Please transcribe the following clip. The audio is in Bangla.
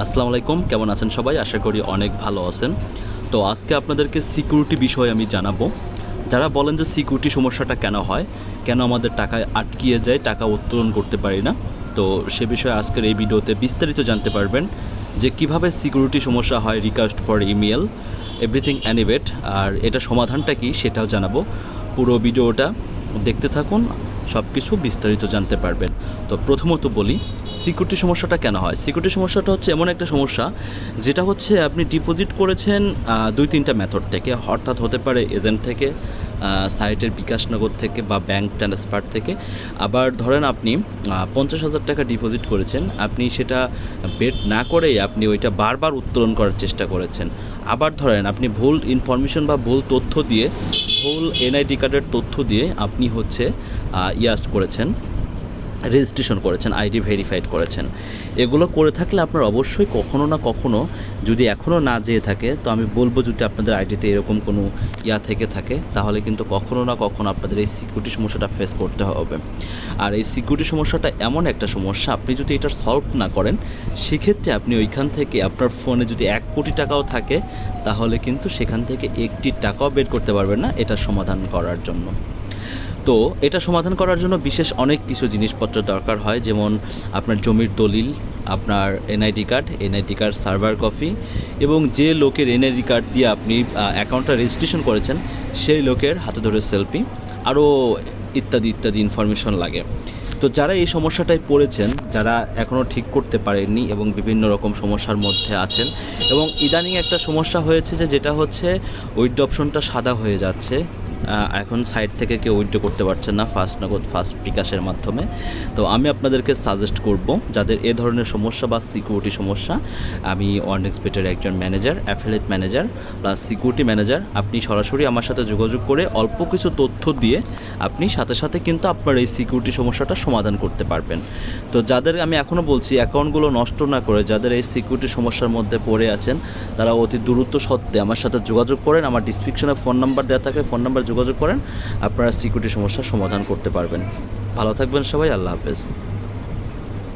আসসালামু আলাইকুম, কেমন আছেন সবাই? আশা করি অনেক ভালো আছেন। তো আজকে আপনাদেরকে সিকিউরিটি বিষয়ে আমি জানাব। যারা বলেন যে সিকিউরিটি সমস্যাটা কেন হয়, কেন আমাদের টাকায় আটকিয়ে যায়, টাকা উত্তোলন করতে পারি না, তো সে বিষয়ে আজকের এই ভিডিওতে বিস্তারিত জানতে পারবেন যে কীভাবে সিকিউরিটি সমস্যা হয়, রিকোয়েস্ট ফর ইমেল এভরিথিং অ্যানিভেট, আর এটা সমাধানটা কি সেটাও জানাব। পুরো ভিডিওটা দেখতে থাকুন সব কিছু বিস্তারিত জানতে পারবেন। তো প্রথমত বলি সিকিউরিটি সমস্যাটা কেন হয়? সিকিউরিটি সমস্যাটা হচ্ছে এমন একটা সমস্যা, যেটা হচ্ছে আপনি ডিপোজিট করেছেন দুই তিনটা মেথড থেকে। অর্থাৎ হতে পারে এজেন্ট থেকে সাইটের বিকাশনগর থেকে বা ব্যাঙ্ক ট্রান্সফার থেকে। আবার ধরেন আপনি পঞ্চাশ হাজার টাকা ডিপোজিট করেছেন, আপনি সেটা বেট না করেই আপনি ওইটা বারবার উত্তোলন করার চেষ্টা করেছেন। আবার ধরেন আপনি ভুল ইনফরমেশন বা ভুল তথ্য দিয়ে, ভুল এনআইডি কার্ডের তথ্য দিয়ে আপনি হচ্ছে ইয়াস করেছেন। রেজিস্ট্রেশন করেছেন, আইডি ভেরিফাইড করেছেন। এগুলো করে থাকলে আপনার অবশ্যই কখনো না কখনো যদি এখনও না যেয়ে থাকে, তো আমি বলব যদি আপনাদের আইডিতে এরকম কোনো ইয়া থেকে থাকে, তাহলে কিন্তু কখনো না কখনো আপনাদের এই সিকিউরিটি সমস্যাটা ফেস করতে হবে। আর এই সিকিউরিটি সমস্যাটা এমন একটা সমস্যা, আপনি যদি এটা সলভ না করেন, সেক্ষেত্রে আপনি ওইখান থেকে আপনার ফোনে যদি এক কোটি টাকাও থাকে, তাহলে কিন্তু সেখান থেকে একটি টাকাও বের করতে পারবেন না এটা সমাধান করার জন্য। তো এটা সমাধান করার জন্য বিশেষ অনেক কিছু জিনিসপত্র দরকার হয়, যেমন আপনার জমির দলিল, আপনার NID card NID card server copy এবং যে লোকের এনআইডি কার্ড দিয়ে আপনি অ্যাকাউন্টটা রেজিস্ট্রেশন করেছেন, সেই লোকের হাতে ধরে সেলফি আরও ইত্যাদি ইত্যাদি ইনফরমেশন লাগে। তো যারা এই সমস্যাটায় পড়েছেন, যারা এখনও ঠিক করতে পারেননি এবং বিভিন্ন রকম সমস্যার মধ্যে আছেন, এবং ইদানিং একটা সমস্যা হয়েছে যে, যেটা হচ্ছে উইথ অপশনটা সাদা হয়ে যাচ্ছে। এখন সাইট থেকে কেউ উইথড্র করতে পারছেন না ফার্স্ট নগদ ফার্স্ট বিকাশের মাধ্যমে। তো আমি আপনাদেরকে সাজেস্ট করব, যাদের এ ধরনের সমস্যা বা সিকিউরিটি সমস্যা, আমি বেটের একজন manager affiliate manager plus security manager আপনি সরাসরি আমার সাথে যোগাযোগ করে অল্প কিছু তথ্য দিয়ে আপনি সাথে সাথে কিন্তু আপনার এই সিকিউরিটি সমস্যাটা সমাধান করতে পারবেন। তো যাদের, আমি এখনও বলছি অ্যাকাউন্টগুলো নষ্ট না করে, যাদের এই সিকিউরিটি সমস্যার মধ্যে পড়ে আছেন, তারা অতি দ্রুত সত্ত্বে আমার সাথে যোগাযোগ করেন। আমার ডিসক্রিপশনে ফোন নাম্বার দেওয়া থাকে ফোন নাম্বার যোগাযোগ করেন আপনারা সিকিউরিটি সমস্যার সমাধান করতে পারবেন। ভালো থাকবেন সবাই আল্লাহ হাফেজ।